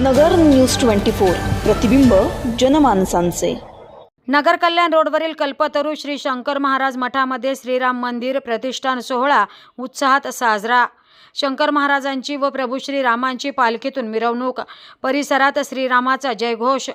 नगर news twenty four प्रतिबिंब जनमानसांचे. नगर कल्याण रोडवरील कल्पतरू श्री शंकर महाराज मठामध्ये श्रीराम मंदिर प्रतिष्ठान सोहळा उत्साहात साजरा. शंकर महाराजांची व प्रभू श्रीरामांची पालखीतून मिरवणूक. परिसरात श्रीरामाचा जयघोष.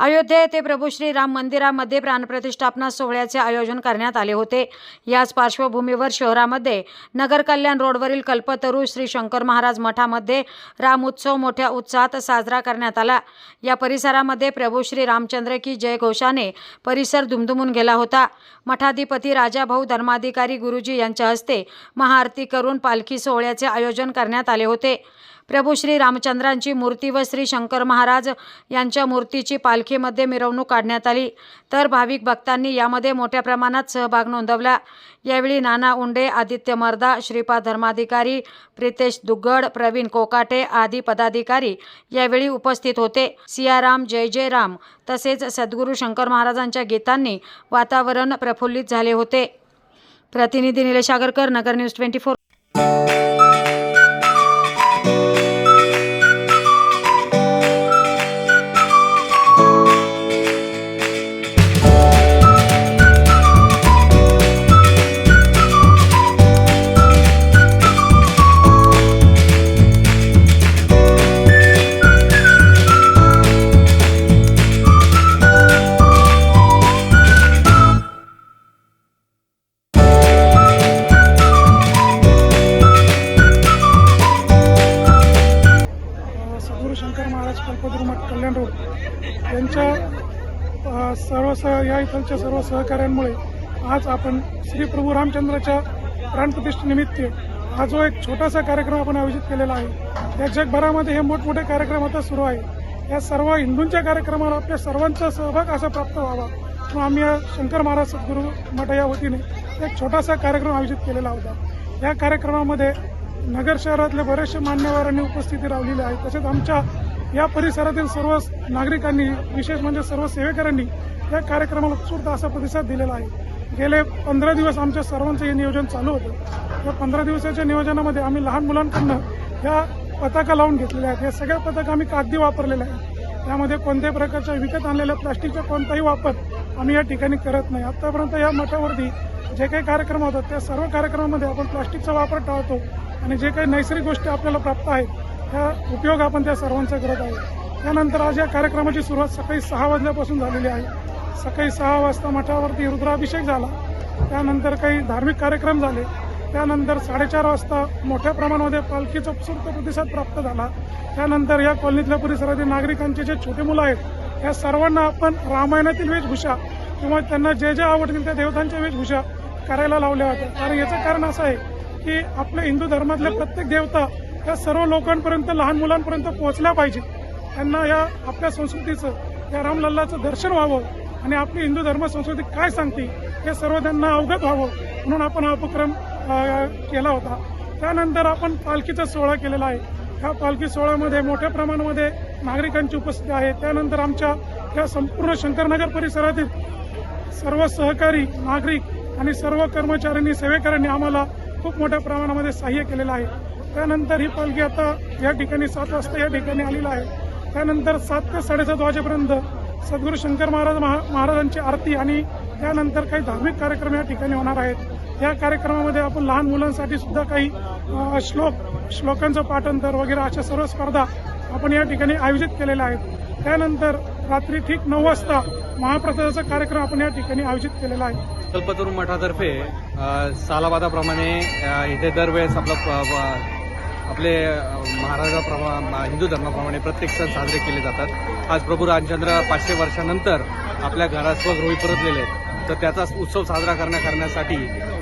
अयोध्ये येथे प्रभू श्रीराम मंदिरामध्ये प्राणप्रतिष्ठापना सोहळ्याचे आयोजन करण्यात आले होते. याच पार्श्वभूमीवर शहरामध्ये नगर कल्याण रोडवरील कल्पतरू श्री शंकर महाराज मठामध्ये राम उत्सव मोठ्या उत्साहात साजरा करण्यात आला. या परिसरामध्ये प्रभू श्री रामचंद्र की जय घोषाने परिसर दुमदुमून गेला होता. मठाधिपती राजाभाऊ धर्माधिकारी गुरुजी यांच्या हस्ते महाआरती करून पालखी सोहळ्याचे आयोजन करण्यात आले होते. प्रभू श्री रामचंद्रांची मूर्ती व श्री शंकर महाराज यांच्या मूर्तीची पालखीमध्ये मिरवणूक काढण्यात आली. तर भाविक भक्तांनी यामध्ये मोठ्या प्रमाणात सहभाग नोंदवला. यावेळी नाना उंडे आदित्य मर्दा श्रीपाद धर्माधिकारी प्रितेश दुग्गड प्रवीण कोकाटे आदी पदाधिकारी यावेळी उपस्थित होते. सियाराम जय जय राम तसेच सद्गुरू शंकर महाराजांच्या गीतांनी वातावरण प्रफुल्लित झाले होते. प्रतिनिधी Nilesh Agarkar Nagar news twenty four Kalyan road. यांच्या सर्व सह या इथलच्या सर्व सहकार्यांमुळे आज आपण श्री प्रभू रामचंद्राच्या प्राणप्रतिष्ठेनिमित्त हा जो एक छोटासा कार्यक्रम आपण आयोजित केलेला आहे या जगभरामध्ये हे मोठमोठे कार्यक्रम आता सुरू आहे. या सर्व हिंदूंच्या कार्यक्रमाला आपल्या सर्वांचा सहभाग असा प्राप्त व्हावा म्हणून आम्ही या शंकर महाराज सद्गुरू मठ या वतीने एक छोटासा कार्यक्रम आयोजित केलेला होता. या कार्यक्रमामध्ये नगर शहरातले बरेचसे मान्यवरांनी उपस्थिती लावलेली आहे तसेच आमच्या या परिसरातील सर्व नागरिकांनी विशेष म्हणजे सर्व सेवेकरांनी या कार्यक्रमाला उत्स्फूर्त असा प्रतिसाद दिलेला आहे. गेले पंधरा दिवस आमच्या सर्वांचं हे नियोजन चालू होतं. या पंधरा दिवसाच्या नियोजनामध्ये आम्ही लहान मुलांकडनं या पताका लावून घेतलेल्या आहेत. या सगळ्या पताका आम्ही कागदी वापरलेल्या आहेत. यामध्ये कोणत्याही प्रकारच्या विकत आणलेल्या प्लास्टिकचा कोणताही वापर आम्ही या ठिकाणी करत नाही. आतापर्यंत या मठावरती जे काही कार्यक्रम होतात त्या सर्व कार्यक्रमामध्ये आपण प्लास्टिकचा वापर टाळतो आणि जे काही नैसर्गिक गोष्टी आपल्याला प्राप्त आहेत हा उपयोग आपण त्या सर्वांचा करत आहे त्यानंतर आज या कार्यक्रमाची सुरुवात सकाळी सहा वाजल्यापासून झालेली आहे. सकाळी सहा वाजता मठावरती रुद्राभिषेक झाला. त्यानंतर काही धार्मिक कार्यक्रम झाले. त्यानंतर साडेचार वाजता मोठ्या प्रमाणामध्ये पालखीचा उत्स्फूर्त प्रतिसाद प्राप्त झाला. त्यानंतर या कॉलनीतल्या परिसरातील नागरिकांचे जे छोटे मुलं आहेत या सर्वांना आपण रामायणातील वेशभूषा किंवा त्यांना जे जे आवडतील त्या देवतांच्या वेशभूषा करायला लावल्या होत्या. कारण याचं कारण असं आहे की आपल्या हिंदू धर्मातल्या प्रत्येक देवता या सर्व लोकांपर्यंत लहान मुलांपर्यंत पोहोचल्या पाहिजे. त्यांना या आपल्या संस्कृतीचं या रामलल्लाचं दर्शन व्हावं आणि आपली हिंदू धर्म संस्कृती काय सांगते हे सर्व त्यांना अवगत व्हावं म्हणून आपण हा उपक्रम केला होता. त्यानंतर आपण पालखीचा सोहळा केलेला आहे. ह्या पालखी सोहळ्यामध्ये मोठ्या प्रमाणामध्ये नागरिकांची उपस्थिती आहे. त्यानंतर आमच्या या संपूर्ण शंकरनगर परिसरातील सर्व सहकारी नागरिक आणि सर्व कर्मचाऱ्यांनी सेवेकऱ्यांनी आम्हाला खूप मोठ्या प्रमाणामध्ये सहाय्य केलेलं आहे. त्यानंतर ही पालखी आता या ठिकाणी सात वाजता या ठिकाणी आलेला आहे. त्यानंतर सात ते साडेसात वाजेपर्यंत सद्गुरू शंकर महाराज महा महाराजांची आरती आणि त्यानंतर काही धार्मिक कार्यक्रम या ठिकाणी होणार आहेत. या कार्यक्रमामध्ये आपण लहान मुलांसाठी सुद्धा काही श्लोक श्लोकांचं पाठांतर वगैरे अशा सर्व स्पर्धा आपण या ठिकाणी आयोजित केलेल्या आहेत. त्यानंतर रात्री ठीक नऊ वाजता महाप्रसादाचा कार्यक्रम आपण या ठिकाणी आयोजित केलेला आहे. कल्पतरू मठातर्फे सालाबादाप्रमाणे इथे दरवेळेस आपलं आपले महाराजा महाराजाप्रमा हिंदू धर्माप्रमाणे प्रत्येक सण साजरे केले जातात. आज प्रभू रामचंद्र पाचशे वर्षानंतर आपल्या घरात स्वगृही परतलेले आहेत. तर त्याचा उत्सव साजरा करण्या करण्यासाठी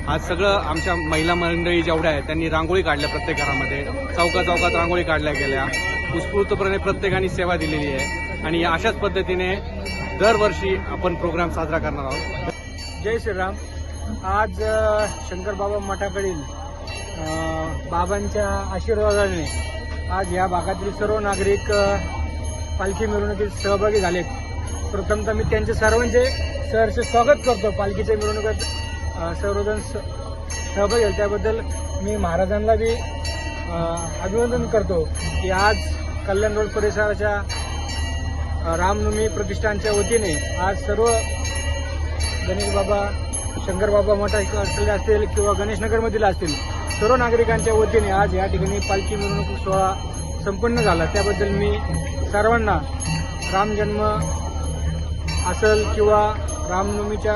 आज सगळं आमच्या महिला मंडळी जेवढ्या आहेत त्यांनी रांगोळी काढल्या प्रत्येक घरामध्ये. चौका चौकात रांगोळी काढल्या गेल्या. उत्स्फूर्तपणे प्रत्येकाने सेवा दिलेली आहे. आणि अशाच पद्धतीने दरवर्षी आपण प्रोग्राम साजरा करणार आहोत. जय श्रीराम. आज शंकरबाबा मठाकडील बाबांच्या आशीर्वादाने आज या भागातील सर्व नागरिक पालखी मिरवणुकीत सहभागी झालेत. प्रथमतः मी त्यांचे सर्वांचे सहर्ष स्वागत करतो. पालखीच्या मिरवणुकीत सर्वजण स- सहभागी झाले. त्याबद्दल मी महाराजांना बी अभिनंदन करतो की आज कल्याण रोड परिसराच्या रामनवमी प्रतिष्ठानच्या वतीने आज सर्व गणेश बाबा शंकर बाबा असलेले असतील किंवा गणेशनगरमधील असतील सर्व नागरिकांच्या वतीने आज या ठिकाणी पालखी मिरवणूक सोहळा संपन्न झाला. त्याबद्दल मी सर्वांना रामजन्म असेल किंवा रामनवमीच्या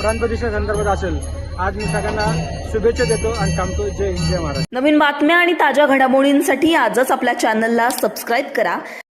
प्राणप्रतिष्ठा संदर्भात असेल आज मी सगळ्यांना शुभेच्छा देतो आणि थांबतो. जय हिंद जय महाराज नवीन बातम्या आणि ताज्या घडामोडींसाठी आजच आपल्या चॅनलला सबस्क्राईब करा.